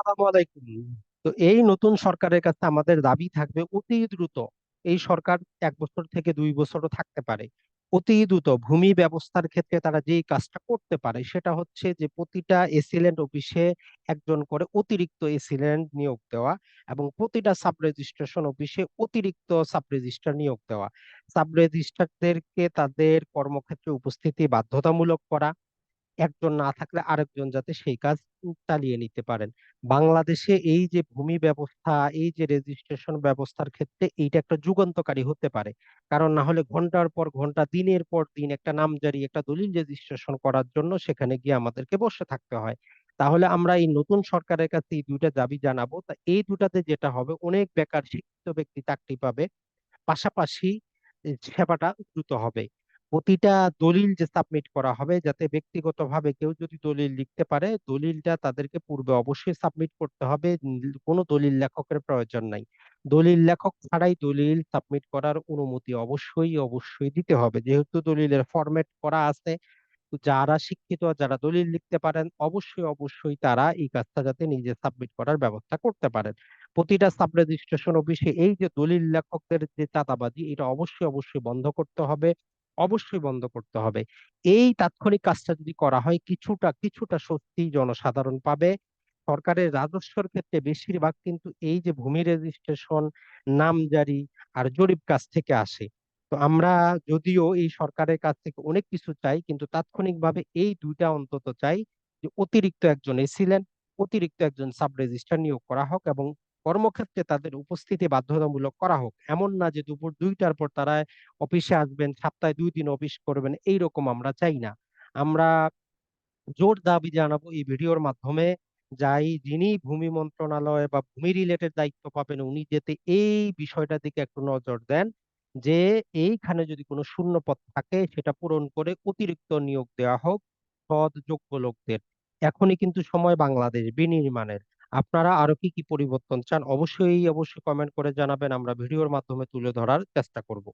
আসসালামু আলাইকুম। তো এই নতুন সরকারের কাছে আমাদের দাবি থাকবে অতি দ্রুত এই সরকার এক বছর থেকে দুই বছরও থাকতে পারে। অতি দ্রুত ভূমি ব্যবস্থার ক্ষেত্রে তারা যেই কাজটা করতে পারে সেটা হচ্ছে যে প্রতিটা এসিলেন্ট অফিসে একজন করে অতিরিক্ত এসিলেন্ট নিয়োগ দেওয়া এবং প্রতিটা সাব রেজিস্ট্রেশন অফিসে অতিরিক্ত সাব রেজিস্ট্রার নিয়োগ দেওয়া। সাব রেজিস্ট্রারদেরকে তাদের কর্মক্ষেত্রে উপস্থিতি বাধ্যতামূলক করা একজন না থাকলে আরেকজন যাতে সেই কাজ চালিয়ে নিতে পারেন। বাংলাদেশে এই যে ভূমি ব্যবস্থা, এই যে রেজিস্ট্রেশন ব্যবস্থার ক্ষেত্রে এইটা একটা যুগান্তকারী হতে পারে। কারণ না হলে ঘণ্টার পর ঘণ্টা, দিনের পর দিন একটা নামজারি, একটা দলিল রেজিস্ট্রেশন করার জন্য সেখানে গিয়ে আমাদেরকে বসে থাকতে হয়। তাহলে আমরা এই নতুন সরকারের কাছে এই দুইটা দাবি জানাব। তা এই দুটাতে যেটা হবে, অনেক বেকার শিক্ষিত ব্যক্তি চাকরি পাবে। পাশাপাশি সেবাটা দ্রুত হবে। প্রতিটা দলিল যে সাবমিট করা হবে, যাতে ব্যক্তিগতভাবে কেউ যদি দলিল লিখতে পারে, দলিলটা তাদেরকে পূর্বে অবশ্যই সাবমিট করতে হবে। কোনো দলিল লেখকের প্রয়োজন নাই। দলিল লেখক ছাড়াই দলিল সাবমিট করার অনুমতি অবশ্যই অবশ্যই দিতে হবে। যেহেতু দলিলের ফরম্যাট করা আছে যারা শিক্ষিত, যারা দলিল লিখতে পারেন, অবশ্যই অবশ্যই তারা এই কাজটা যাতে নিজে সাবমিট করার ব্যবস্থা করতে পারেন। প্রতিটা সাব রেজিস্ট্রেশন অফিসে এই যে দলিল লেখকদের যে চাঁদাবাজি, এটা অবশ্যই অবশ্যই বন্ধ করতে হবে। অবশ্যই বন্ধ করতে হবে। এই তাৎক্ষণিক কাজটা যদি করা হয়, কিছুটা কিছুটা স্বস্তি জনসাধারণ পাবে। সরকারের রাজস্বর ক্ষেত্রে বেশিরভাগ কিন্তু এই যে ভূমি রেজিস্ট্রেশন নামজারি আর জরিপ কাজ থেকে আসে। তো আমরা যদিও এই সরকারের কাছ থেকে অনেক কিছু চাই, কিন্তু তাৎক্ষণিকভাবে এই দুইটা অন্তত চাই যে অতিরিক্ত একজন এসিলেন অতিরিক্ত একজন সাব রেজিস্ট্রার নিয়োগ করা হোক এবং কর্মক্ষেত্রে তাদের উপস্থিতি বাধ্যতামূলক করা হোক। এমন না যে দুপুর দুইটার পর তারা অফিসে আসবেন, সপ্তাহে দুই দিন অফিস করবেন, এইরকম আমরা চাই না। আমরা জোর দাবি জানাব এই ভিডিওর মাধ্যমে যাই যিনি ভূমি মন্ত্রণালয় বা ভূমি রিলেটেড দায়িত্ব পাবেন, উনি যেতে এই বিষয়টার দিকে একটু নজর দেন যে এইখানে যদি কোনো শূন্য পদ থাকে, সেটা পূরণ করে অতিরিক্ত নিয়োগ দেওয়া হোক সৎ যোগ্য লোকদের। এখনই কিন্তু সময় বাংলাদেশ বিনির্মাণের। আপনারা আরও কি কি পরিবর্তন চান? অবশ্যই অবশ্যই কমেন্ট করে জানাবেন। আমরা ভিডিওর মাধ্যমে তুলে ধরার চেষ্টা করব।